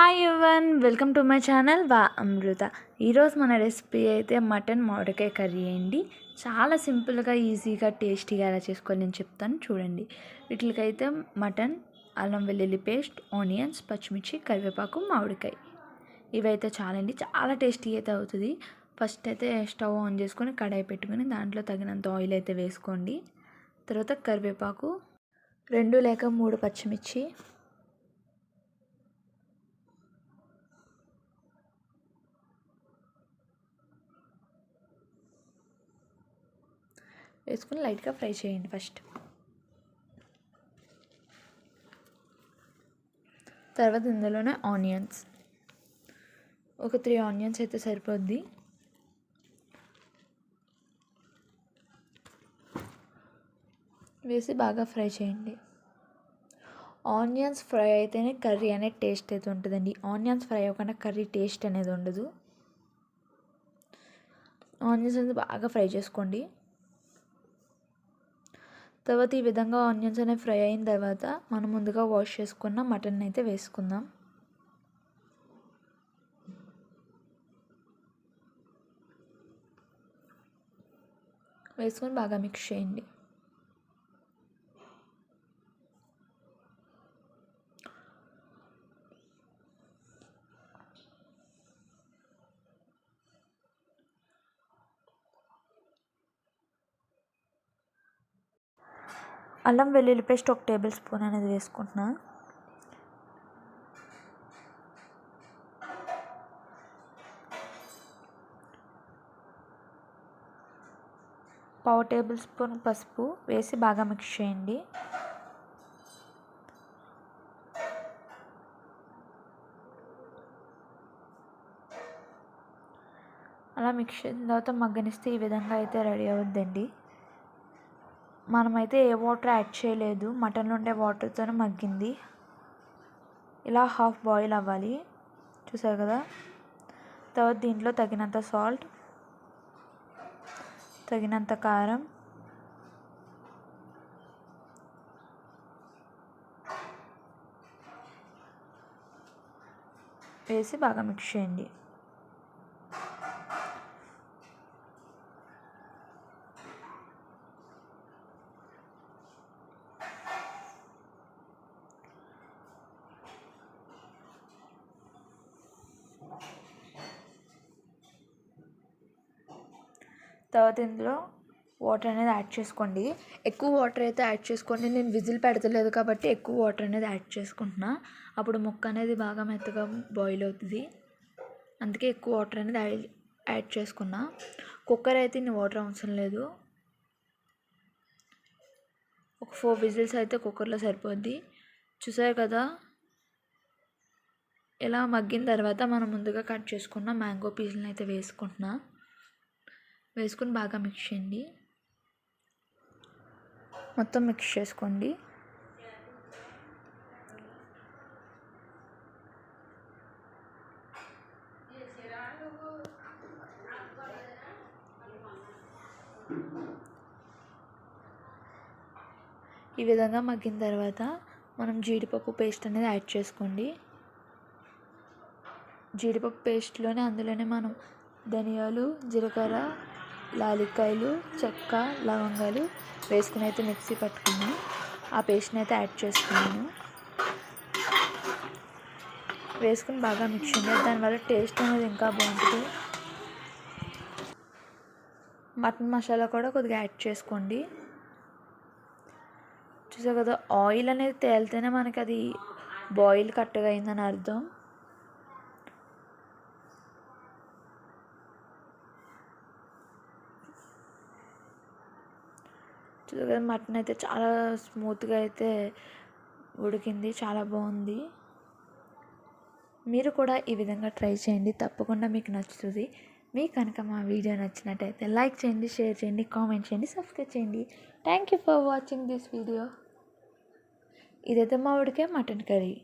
Hi everyone welcome to my channel వా అమృత ఈరోజు మన రెసిపీ అయితే మటన్ మామిడికాయ కర్రీ అండి. చాలా సింపుల్గా ఈజీగా టేస్టీగా ఎలా చేసుకోవాలి నేను చెప్తాను చూడండి. వీటికైతే మటన్ అల్లం వెల్లుల్లి పేస్ట్ ఆనియన్స్ పచ్చిమిర్చి కరివేపాకు మామిడికాయ. ఇవైతే చాలండి. చాలా టేస్టీ అయితే అవుతుంది. ఫస్ట్ అయితే స్టవ్ ఆన్ చేసుకొని కడాయి పెట్టుకొని దాంట్లో తగినంత ఆయిల్ అయితే వేసుకోండి. తర్వాత కరివేపాకు రెండు లేక మూడు పచ్చిమిర్చి వేసుకుని లైట్గా ఫ్రై చేయండి ఫస్ట్. తర్వాత ఇందులోనే ఆనియన్స్. ఒక త్రీ ఆనియన్స్ అయితే సరిపోద్ది. వేసి బాగా ఫ్రై చేయండి. ఆనియన్స్ ఫ్రై అయితేనే కర్రీ అనేది టేస్ట్ అయితే ఉంటుందండి. ఆనియన్స్ ఫ్రై అవ్వకుండా కర్రీ టేస్ట్ అనేది ఉండదు. ఆనియన్స్ అనేది బాగా ఫ్రై చేసుకోండి. తర్వాత ఈ విధంగా ఆనియన్స్ అనేవి ఫ్రై అయిన తర్వాత మనం ముందుగా వాష్ చేసుకున్న మటన్ అయితే వేసుకుందాం. వేసుకొని బాగా మిక్స్ చేయండి. అల్లం వెల్లుల్లి పేస్ట్ ఒక టేబుల్ స్పూన్ అనేది వేసుకుంటున్నా. పావు టేబుల్ స్పూన్ పసుపు వేసి బాగా మిక్స్ చేయండి. అలా మిక్స్ చేసిన తర్వాత మగ్గనిస్తే ఈ విధంగా అయితే రెడీ అవుద్దండి. మనమైతే ఏ వాటర్ యాడ్ చేయలేదు. మటన్లో ఉండే వాటర్తోనే మగ్గింది. ఇలా హాఫ్ బాయిల్ అవ్వాలి. చూసారు కదా? తర్వాత దీంట్లో తగినంత సాల్ట్ తగినంత కారం వేసి బాగా మిక్స్ చేయండి. తర్వాత ఇందులో వాటర్ అనేది యాడ్ చేసుకోండి. ఎక్కువ వాటర్ అయితే యాడ్ చేసుకోండి. నేను విజిల్ పెడతలేదు కాబట్టి ఎక్కువ వాటర్ అనేది యాడ్ చేసుకుంటున్నా. అప్పుడు ముక్క అనేది బాగా మెత్తగా బాయిల్ అవుతుంది. అందుకే ఎక్కువ వాటర్ అనేది యాడ్ యాడ్ చేసుకున్నా. కుక్కర్ అయితే ఇన్ని వాటర్ అవసరం లేదు. ఒక ఫోర్ విజిల్స్ అయితే కుక్కర్లో సరిపోద్ది. చూసారు కదా? ఇలా మగ్గిన తర్వాత మనం ముందుగా కట్ చేసుకున్న మ్యాంగో పీసులను అయితే వేసుకుంటున్నా. వేసుకుని బాగా మిక్స్ చేయండి. మొత్తం మిక్స్ చేసుకోండి. ఈ విధంగా మగ్గిన తర్వాత మనం జీడిపప్పు పేస్ట్ అనేది యాడ్ చేసుకోండి. జీడిపప్పు పేస్ట్లోనే అందులోనే మనం ధనియాలు జీలకర్ర లాలికాయలు చెక్క లవంగాలు వేసుకుని అయితే మిక్సీ పట్టుకున్నాను. ఆ పేస్ట్ని అయితే యాడ్ చేసుకున్నాను. వేసుకుని బాగా మిక్స్ చేయాలి దానివల్ల టేస్ట్ అనేది ఇంకా బాగుంటుంది. మటన్ మసాలా కూడా కొద్దిగా యాడ్ చేసుకోండి. చూసా కదా ఆయిల్ అనేది తేలితేనే మనకి అది బాయిల్ కట్టగా అయిందని అర్థం. చూడగానే మటన్ అయితే చాలా స్మూత్గా అయితే ఉడికింది చాలా బాగుంది. మీరు కూడా ఈ విధంగా ట్రై చేయండి తప్పకుండా మీకు నచ్చుతుంది. మీకు కనుక మా వీడియో నచ్చినట్టయితే లైక్ చేయండి షేర్ చేయండి కామెంట్ చేయండి సబ్స్క్రైబ్ చేయండి. Thank you for watching this video ఇదైతే మా ఉడికే మటన్ కర్రీ.